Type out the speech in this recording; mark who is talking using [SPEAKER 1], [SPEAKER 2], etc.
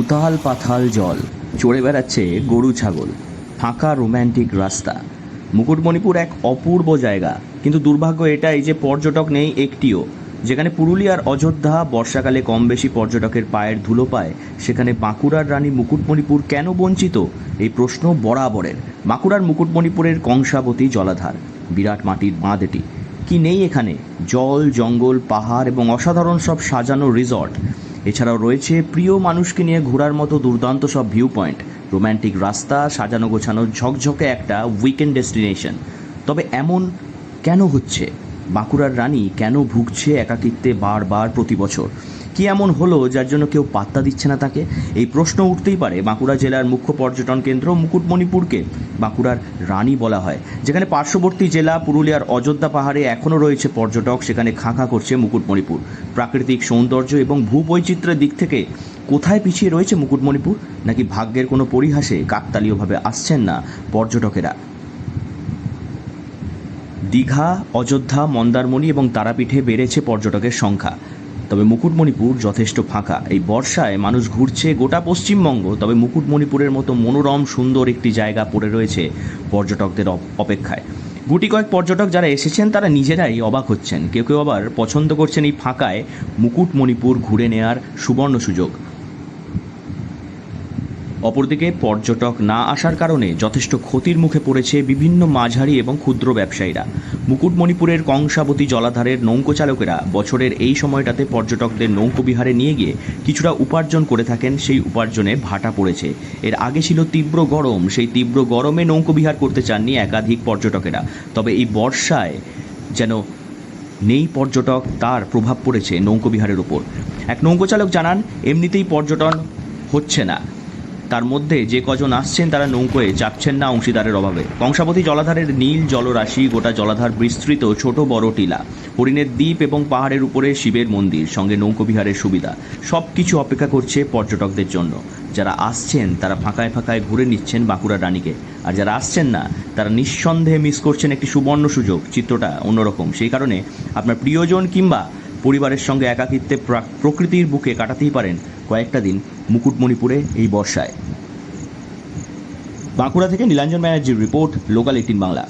[SPEAKER 1] উতাল পাথাল জল, চড়ে বেড়াচ্ছে গরু ছাগল, ফাঁকা রোম্যান্টিক রাস্তা। মুকুটমণিপুর এক অপূর্ব জায়গা, কিন্তু দুর্ভাগ্য এটাই যে পর্যটক নেই একটিও। যেখানে পুরুলিয়ার অযোধ্যা, বর্ষাকালে কম বেশি পর্যটকের পায়ের ধুলো পায়, সেখানে বাঁকুড়ার রানী মুকুটমণিপুর কেন বঞ্চিত? এই প্রশ্ন বরাবরের। বাঁকুড়ার মুকুটমণিপুরের কংসাবতী জলাধার, বিরাট মাটির বাঁধ এটি কি নেই এখানে? জল, জঙ্গল, পাহাড় এবং অসাধারণ সব সাজানো রিসর্ট। এছাড়াও রয়েছে প্রিয় মানুষকে নিয়ে ঘোরার মতো দুর্দান্ত সব ভিউ পয়েন্ট রোম্যান্টিক রাস্তা, সাজানো গোছানো ঝকঝকে একটা উইকেন্ড ডেস্টিনেশন তবে এমন কেন হচ্ছে? বাঁকুড়ার রানী কেন ভুগছে একাকিত্বে বারবার প্রতি বছর? কি এমন হলো যার জন্য কেউ পাত্তা দিচ্ছে না তাকে? এই প্রশ্ন উঠতেই পারে বাঁকুড়া জেলার মুখ্য পর্যটন কেন্দ্র মুকুটমণিপুরকে, বাঁকুড়ার রানী বলা হয়। যেখানে পার্শ্ববর্তী জেলা পুরুলিয়ার অযোধ্যা পাহাড়ে এখনও রয়েছে পর্যটক, সেখানে খাঁখা করছে মুকুটমণিপুর। প্রাকৃতিক সৌন্দর্য এবং ভূবৈচিত্র্যের দিক থেকে কোথায় পিছিয়ে রয়েছে মুকুটমণিপুর? নাকি ভাগ্যের কোনো পরিহাসে কাকতালীয়ভাবে আসছেন না পর্যটকেরা? দীঘা, অযোধ্যা, মন্দারমণি এবং তারাপীঠে বেড়েছে পর্যটকের সংখ্যা। তবে মুকুটমণিপুর যথেষ্ট ফাঁকা। এই বর্ষায় মানুষ ঘুরছে গোটা পশ্চিমবঙ্গ, তবে মুকুটমণিপুরের মতো মনোরম, সুন্দর একটি জায়গা পড়ে রয়েছে পর্যটকদের অপেক্ষায়। গুটি কয়েক পর্যটক যারা এসেছেন, তারা নিজেরাই অবাক হচ্ছেন। কেউ কেউ আবার পছন্দ করছেন এই ফাঁকায় মুকুটমণিপুর ঘুরে নেয়ার সুবর্ণ সুযোগ। অপরদিকে পর্যটক না আসার কারণে যথেষ্ট ক্ষতির মুখে পড়েছে বিভিন্ন মাঝারি এবং ক্ষুদ্র ব্যবসায়ীরা। মুকুটমণিপুরের কংসাবতী জলাধারের নৌকো চালকেরা বছরের এই সময়টাতে পর্যটকদের নৌকো বিহারে নিয়ে গিয়ে কিছুটা উপার্জন করে থাকেন, সেই উপার্জনে ভাটা পড়েছে। এর আগে ছিল তীব্র গরম, সেই তীব্র গরমে নৌকো বিহার করতে চাননি একাধিক পর্যটকেরা। তবে এই বর্ষায় যেন নেই পর্যটক, তার প্রভাব পড়েছে নৌকো বিহারের উপর। এক নৌকো চালক জানান, এমনিতেই পর্যটন হচ্ছে না। তার মধ্যে যে কজন আসছেন তারা নৌকোয় চাপছেন না অংশীদারের অভাবে। কংসাবতী জলাধারের নীল জলরাশি গোটা জলাধার বিস্তৃত ছোট বড় টিলা। হরিণের দ্বীপ এবং পাহাড়ের উপরে শিবের মন্দির, সঙ্গে নৌকো বিহারের সুবিধা। সব কিছু অপেক্ষা করছে পর্যটকদের জন্য। যারা আসছেন, তারা ফাঁকায় ফাঁকায় ঘুরে নিচ্ছেন বাঁকুড়া রানীকে। আর যারা আসছেন না, তারা নিঃসন্দেহে মিস করছেন একটি সুবর্ণ সুযোগ। চিত্রটা অন্যরকম। সেই কারণে আপনার প্রিয়জন কিংবা পরিবারের সঙ্গে একাকিত্বে প্রা- প্রকৃতির বুকে কাটাতেই পারেন কয়েকটা দিন মুকুটমণিপুরে এই বর্ষায়। বাঁকুড়া থেকে নীলাঞ্জন ব্যানার্জির রিপোর্ট লোকাল এইটিন বাংলা।